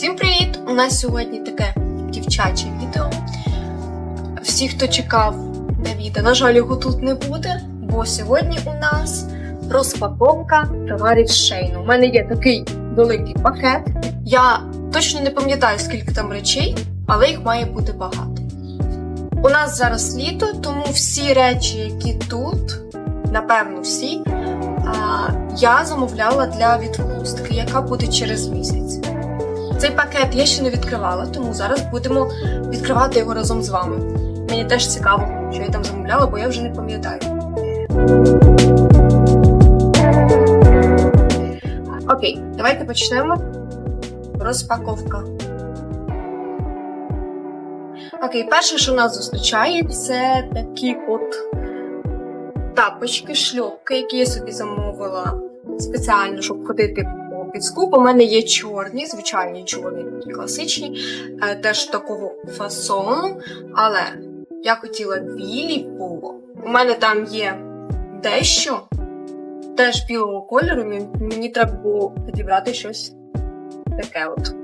Всім привіт! У нас сьогодні таке дівчаче відео. Всі, хто чекав на відео, на жаль, його тут не буде, бо сьогодні у нас розпаковка товарів з Шейну. У мене є такий великий пакет. Я точно не пам'ятаю, скільки там речей, але їх має бути багато. У нас зараз літо, тому всі речі, які тут, напевно, всі, я замовляла для відпустки, яка буде через місяць. Цей пакет я ще не відкривала, тому зараз будемо відкривати його разом з вами. Мені теж цікаво, що я там замовляла, бо я вже не пам'ятаю. Окей, давайте почнемо. Розпаковка. Окей, перше, що нас зустрічає, це такі от тапочки, шльопки, які я собі замовила спеціально, щоб ходити по підску. У мене є чорні, звичайні чорні, такі класичні, е, теж такого фасону. Але я хотіла білі, бо у мене там є дещо, теж білого кольору. мені- треба було підібрати щось таке от.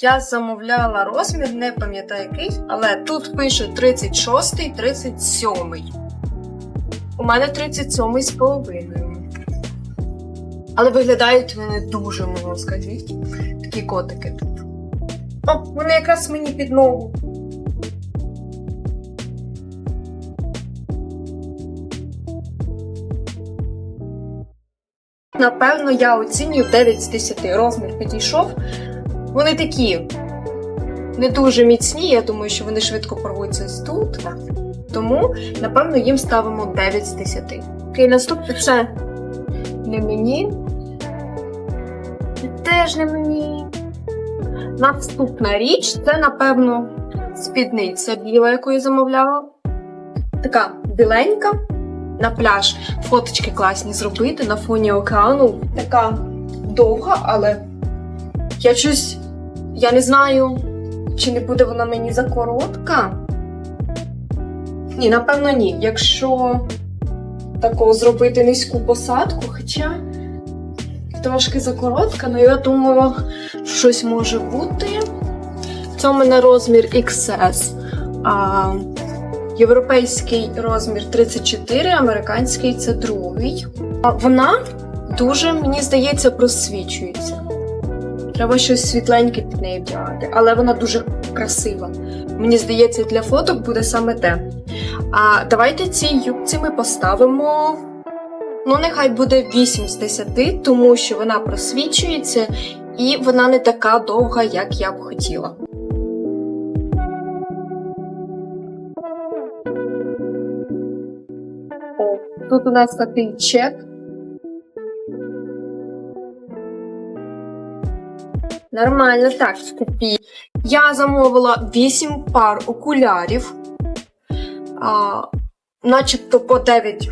Я замовляла розмір, не пам'ятаю який, але тут пише 36 37 У мене 37 з половиною. Але виглядають вони дуже мило, скажіть. Такі котики тут. О, вони якраз мені під ногу. Напевно, я оцінюю 9 з 10. Розмір підійшов. Вони такі не дуже міцні, я думаю, що вони швидко порвуться ось тут. Тому, напевно, їм ставимо 9 з 10. Окей, наступне це не мені. Теж не мені. Наступна річ це, напевно, спідниця біла, яку я замовляла. Така біленька. На пляж фоточки класні зробити на фоні океану. Така довга, але я щось. Я не знаю, чи не буде вона мені закоротка. Ні, напевно, ні. Якщо тако зробити низьку посадку, хоча трошки закоротка, але я думаю, щось може бути. Це у мене розмір XS. А, європейський розмір 34, американський це другий. Вона дуже, мені здається, просвічується. Треба щось світленьке під нею вдягати, але вона дуже красива. Мені здається, для фоток буде саме те. А давайте цій юбці ми поставимо. Ну, нехай буде 8 з 10, тому що вона просвічується і вона не така довга, як я б хотіла. О, тут у нас такий чек. Нормально, так, купі. Я замовила 8 пар окулярів, а, начебто по 9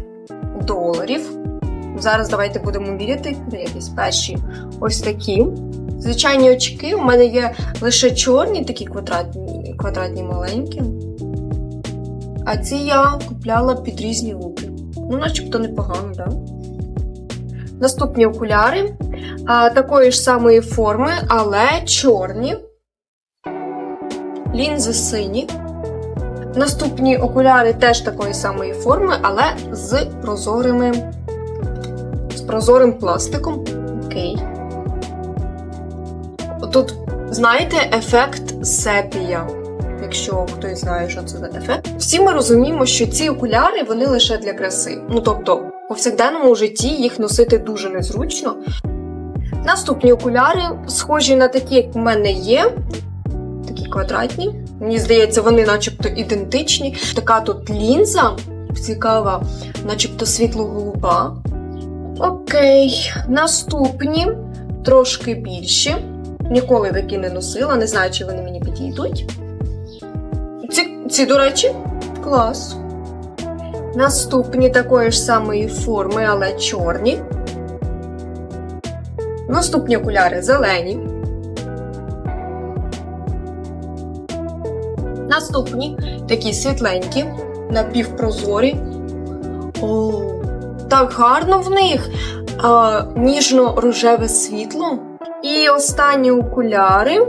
доларів. Зараз давайте будемо міряти. Якісь перші ось такі. Звичайні очки. У мене є лише чорні, такі квадратні, квадратні маленькі. А ці я купляла під різні луки. Ну, начебто непогано, так? Наступні окуляри а, такої ж самої форми, але чорні. Лінзи сині. Наступні окуляри теж такої самої форми, але з прозорими. з прозорим пластиком. Окей. Тут, знаєте, ефект сепія. Якщо хтось знає, що це за ефект. Всі ми розуміємо, що ці окуляри вони лише для краси. Ну тобто, у повсякденному житті їх носити дуже незручно. Наступні окуляри схожі на такі, як у мене є. Квадратні. Мені здається, вони начебто ідентичні. Така тут лінза цікава, начебто світло-голуба. Окей, наступні трошки більші. Ніколи такі не носила, не знаю, чи вони мені підійдуть. Ці, ці до речі, клас. Наступні такої ж самої форми, але чорні. Наступні окуляри зелені. Наступні такі світленькі, напівпрозорі. О, так гарно в них. Ніжно-рожеве світло. І останні окуляри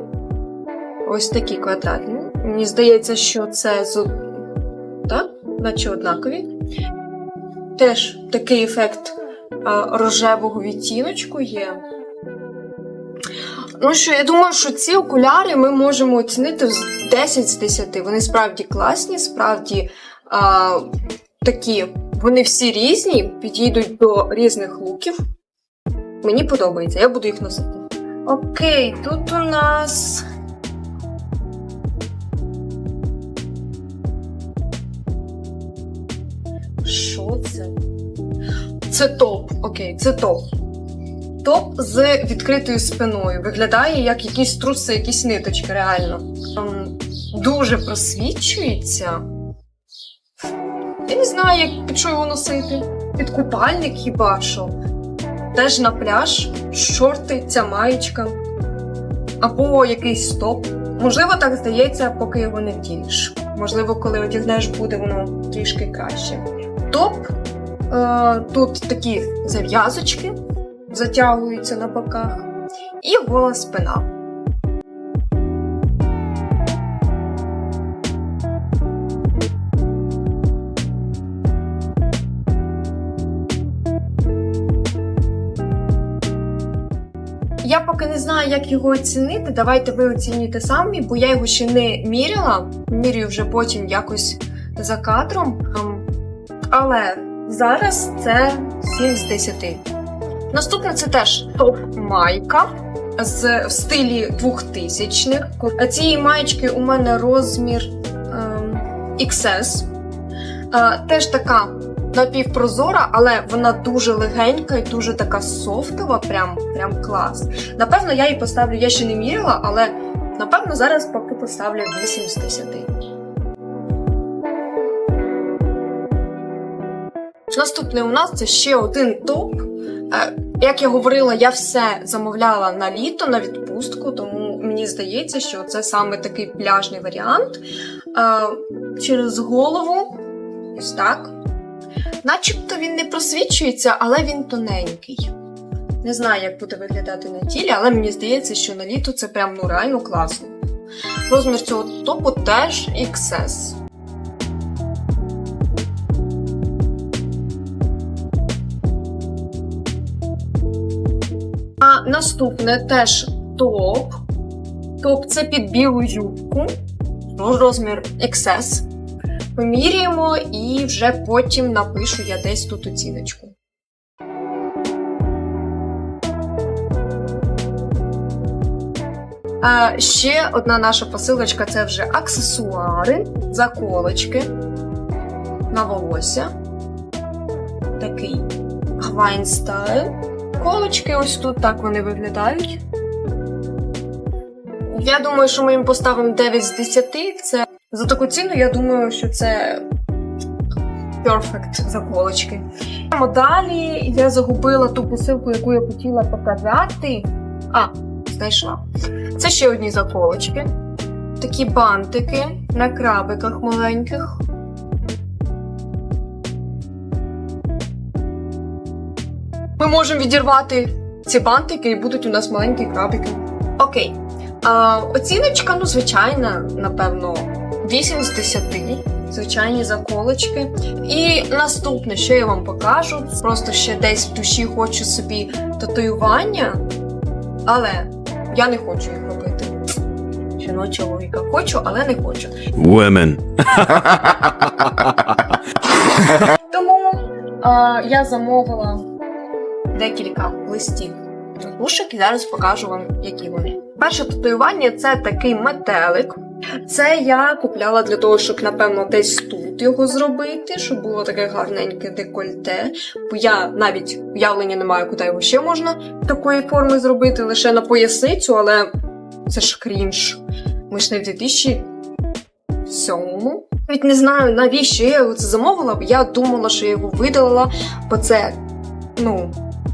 ось такі квадратні. Мені здається, що це з так, наче однакові. Теж такий ефект рожевого відтіночку є. Ну що, я думаю, що ці окуляри ми можемо оцінити з 10 з 10. Вони справді класні, справді а, такі. Вони всі різні, підійдуть до різних луків. Мені подобається, я буду їх носити. Окей, тут у нас. Що це? Це топ. Окей, це топ. Топ з відкритою спиною. Виглядає як якісь труси, якісь ниточки, реально. Ем, дуже просвічується. Я не знаю, як під що його носити. Під купальник хіба що. Теж на пляж, шорти, ця маєчка. Або якийсь топ. Можливо, так здається, поки його не вдінеш. Можливо, коли одягнеш, буде воно трішки краще. Топ. Е, тут такі зав'язочки затягуються на боках. І гола спина. Я поки не знаю, як його оцінити. Давайте ви оцінюєте самі, бо я його ще не міряла. Міряю вже потім якось за кадром. Ем, Але зараз це 7 з 10. Наступне це теж топ-майка з в стилі 2000-х. Цієї маєчки у мене розмір ем, XS. Е, теж така напівпрозора, але вона дуже легенька і дуже така софтова, прям, прям клас. Напевно, я її поставлю, я ще не міряла, але напевно зараз поки поставлю 8 з 10. Наступний у нас це ще один топ. Е, Як я говорила, я все замовляла на літо, на відпустку, тому мені здається, що це саме такий пляжний варіант. Е, Через голову, ось так. Начебто він не просвічується, але він тоненький. Не знаю, як буде виглядати на тілі, але мені здається, що на літо це прям ну реально класно. Розмір цього топу теж XS. Наступне теж топ. Топ це під білу юбку. Ну, Розмір XS. Поміряємо і вже потім напишу я десь тут оціночку. А, ще одна наша посилочка це вже аксесуари, заколочки на волосся. Такий Hawaiian стайл. Колочки ось тут так вони виглядають. Я думаю, що ми їм поставимо 9 з 10. Це за таку ціну, я думаю, що це перфект заколочки. Далі я загубила ту посилку, яку я хотіла показати. А, знайшла. Це ще одні заколочки. Такі бантики на крабиках маленьких. Можемо відірвати ці бантики і будуть у нас маленькі крабики. Окей. А, оціночка, ну, звичайна, напевно, 8 з 10. Звичайні заколочки. І наступне, що я вам покажу, просто ще десь в душі хочу собі татуювання, але я не хочу їх робити. Жіночого чоловіка хочу, але не хочу. Women. Тому а, я замовила декілька листів татушок і зараз покажу вам, які вони. Перше татуювання це такий метелик. Це я купляла для того, щоб, напевно, десь тут його зробити, щоб було таке гарненьке декольте. Бо я навіть уявлення не маю, куди його ще можна такої форми зробити, лише на поясницю, але це ж крінж. Ми ж не в 2007-му. Навіть не знаю, навіщо я його це замовила, бо я думала, що я його видалила, бо це, ну,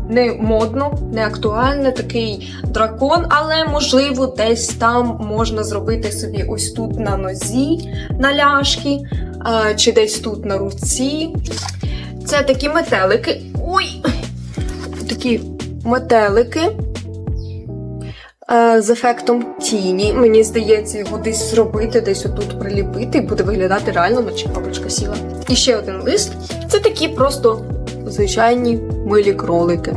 не модно, не актуально, такий дракон, але можливо десь там можна зробити собі ось тут на нозі, на ляшки, чи десь тут на руці. Це такі метелики. Ой! Такі метелики. е, з ефектом тіні. Мені здається, його десь зробити, десь отут приліпити, і буде виглядати реально, наче бабочка сіла. І ще один лист. Це такі просто звичайні милі кролики.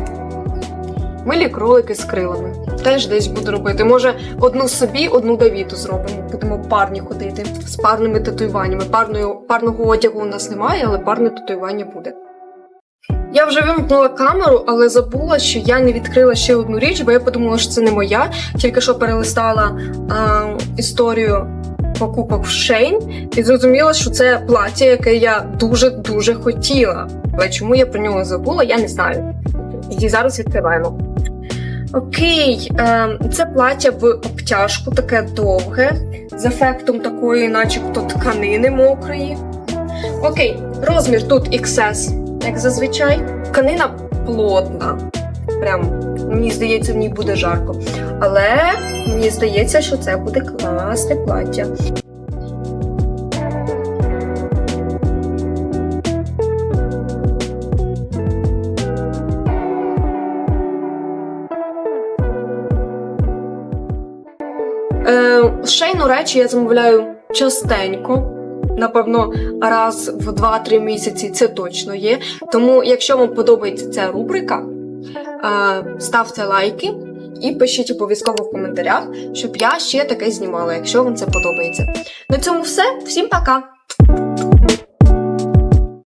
Милі кролики з крилами. Теж десь буду робити. Може, одну собі, одну Давіду зробимо. Будемо парні ходити з парними татуюваннями. Парною, парного одягу у нас немає, але парне татуювання буде. Я вже вимкнула камеру, але забула, що я не відкрила ще одну річ, бо я подумала, що це не моя. Тільки що перелистала а, історію покупок в Шейн і зрозуміла, що це плаття, яке я дуже-дуже хотіла. Але чому я про нього забула, я не знаю. І зараз відкриваємо. Окей, е, це плаття в обтяжку, таке довге, з ефектом такої, начебто, тканини мокрої. Окей, розмір тут XS, як зазвичай. Тканина плотна. Прям, мені здається, в ній буде жарко. Але мені здається, що це буде класне плаття. Е, шейну речі я замовляю частенько. Напевно, раз в 2-3 місяці це точно є. Тому, якщо вам подобається ця рубрика, ставте лайки і пишіть обов'язково в коментарях, щоб я ще таке знімала, якщо вам це подобається. На цьому все. Всім пока!